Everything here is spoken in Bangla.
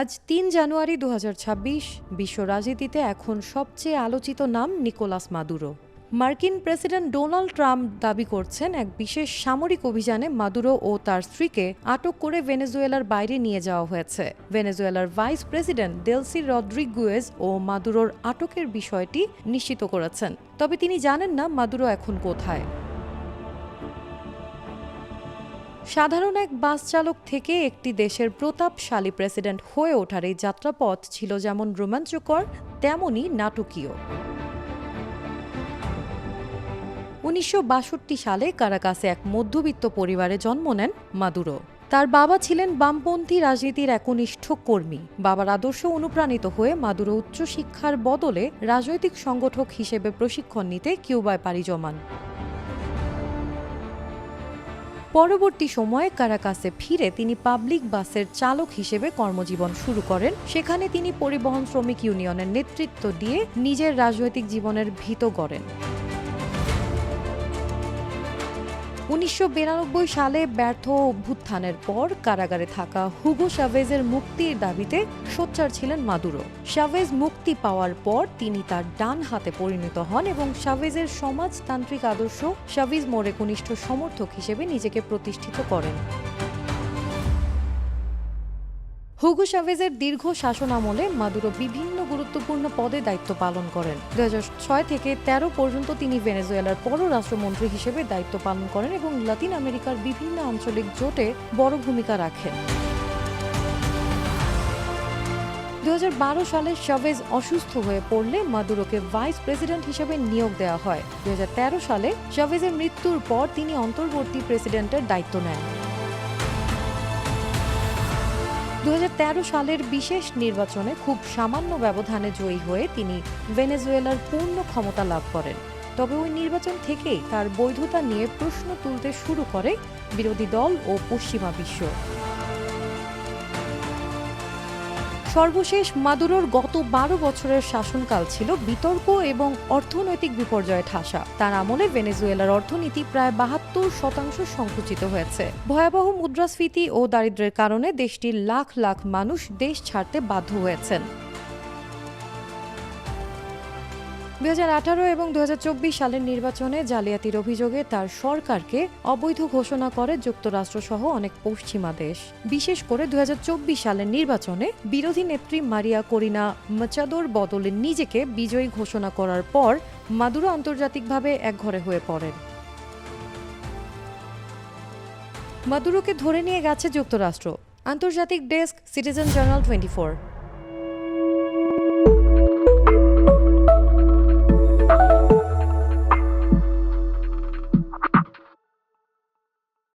আজ তিন জানুয়ারি দু বিশ্ব রাজনীতিতে এখন সবচেয়ে আলোচিত নাম নিকোলাস মাদুরো। মার্কিন প্রেসিডেন্ট ডোনাল্ড ট্রাম্প দাবি করছেন, এক বিশেষ সামরিক অভিযানে মাদুরো ও তার স্ত্রীকে আটক করে ভেনেজুয়েলার বাইরে নিয়ে যাওয়া হয়েছে। ভেনেজুয়েলার ভাইস প্রেসিডেন্ট ডেলসি রদ্রিগুয়েজ ও মাদুরোর আটকের বিষয়টি নিশ্চিত করেছেন। তবে তিনি জানেন না মাদুরো এখন কোথায়। সাধারণ এক বাস চালক থেকে একটি দেশের প্রতাপশালী প্রেসিডেন্ট হয়ে ওঠার এই যাত্রাপথ ছিল যেমন রোমাঞ্চকর, তেমনই নাটকীয়। উনিশশো বাষট্টি সালে কারাকাসে এক মধ্যবিত্ত পরিবারে জন্ম নেন মাদুরো। তার বাবা ছিলেন বামপন্থী রাজনীতির একনিষ্ঠ কর্মী। বাবার আদর্শ অনুপ্রাণিত হয়ে মাদুরো উচ্চশিক্ষার বদলে রাজনৈতিক সংগঠক হিসেবে প্রশিক্ষণ নিতে কিউবায় পাড়ি জমান। পরবর্তী সময়ে কারাকাসে ফিরে তিনি পাবলিক বাসের চালক হিসেবে কর্মজীবন শুরু করেন। সেখানে তিনি পরিবহন শ্রমিক ইউনিয়নের নেতৃত্ব দিয়ে নিজের রাজনৈতিক জীবনের ভীত গড়েন। উনিশশো বিরানব্বই সালে ব্যর্থ অভ্যুত্থানের পর কারাগারে থাকা হুগো শাভেজের মুক্তির দাবিতে সোচ্চার ছিলেন মাদুরো। শাভেজ মুক্তি পাওয়ার পর তিনি তার ডান হাতে পরিণত হন এবং শাভেজের সমাজতান্ত্রিক আদর্শ শাভিজ মোরে কনিষ্ঠ সমর্থক হিসেবে নিজেকে প্রতিষ্ঠিত করেন। হুগো শাভেজের দীর্ঘ শাসন আমলে মাদুরো বিভিন্ন গুরুত্বপূর্ণ পদে দায়িত্ব পালন করেন। দু ছয় থেকে ১৩ পর্যন্ত তিনি ভেনেজুয়েলার পররাষ্ট্রমন্ত্রী হিসেবে দায়িত্ব পালন করেন এবং লাতিন আমেরিকার বিভিন্ন আঞ্চলিক জোটে বড় ভূমিকা রাখেন। দু বারো সালে শাভেজ অসুস্থ হয়ে পড়লে মাদুরোকে ভাইস প্রেসিডেন্ট হিসেবে নিয়োগ দেওয়া হয়। দু হাজার তেরো সালে শাভেজের মৃত্যুর পর তিনি অন্তর্বর্তী প্রেসিডেন্টের দায়িত্ব নেন। দু হাজার তেরো সালের বিশেষ নির্বাচনে খুব সামান্য ব্যবধানে জয়ী হয়ে তিনি ভেনেজুয়েলার পূর্ণ ক্ষমতা লাভ করেন। তবে ওই নির্বাচন থেকেই তার বৈধতা নিয়ে প্রশ্ন তুলতে শুরু করে বিরোধী দল ও পশ্চিমা বিশ্ব। সর্বশেষ মাদুরোর গত বারো বছরের শাসনকাল ছিল বিতর্ক এবং অর্থনৈতিক বিপর্যয়ে ঠাসা। তার আমলে ভেনেজুয়েলার অর্থনীতি প্রায় বাহাত্তর শতাংশ সংকুচিত হয়েছে। ভয়াবহ মুদ্রাস্ফীতি ও দারিদ্রের কারণে দেশটির লাখ লাখ মানুষ দেশ ছাড়তে বাধ্য হয়েছেন। দু হাজার আঠারো এবং দু হাজার চব্বিশ সালের নির্বাচনে জালিয়াতির অভিযোগে তার সরকারকে অবৈধ ঘোষণা করে যুক্তরাষ্ট্রসহ অনেক পশ্চিমা দেশ। বিশেষ করে দু হাজার চব্বিশ সালের নির্বাচনে বিরোধী নেত্রী মারিয়া করিনা মাচাদোর বদলে নিজেকে বিজয়ী ঘোষণা করার পর মাদুরো আন্তর্জাতিকভাবে একঘরে হয়ে পড়েন। মাদুরোকে ধরে নিয়ে গেছে যুক্তরাষ্ট্র। আন্তর্জাতিক ডেস্ক, সিটিজেন জার্নাল টোয়েন্টি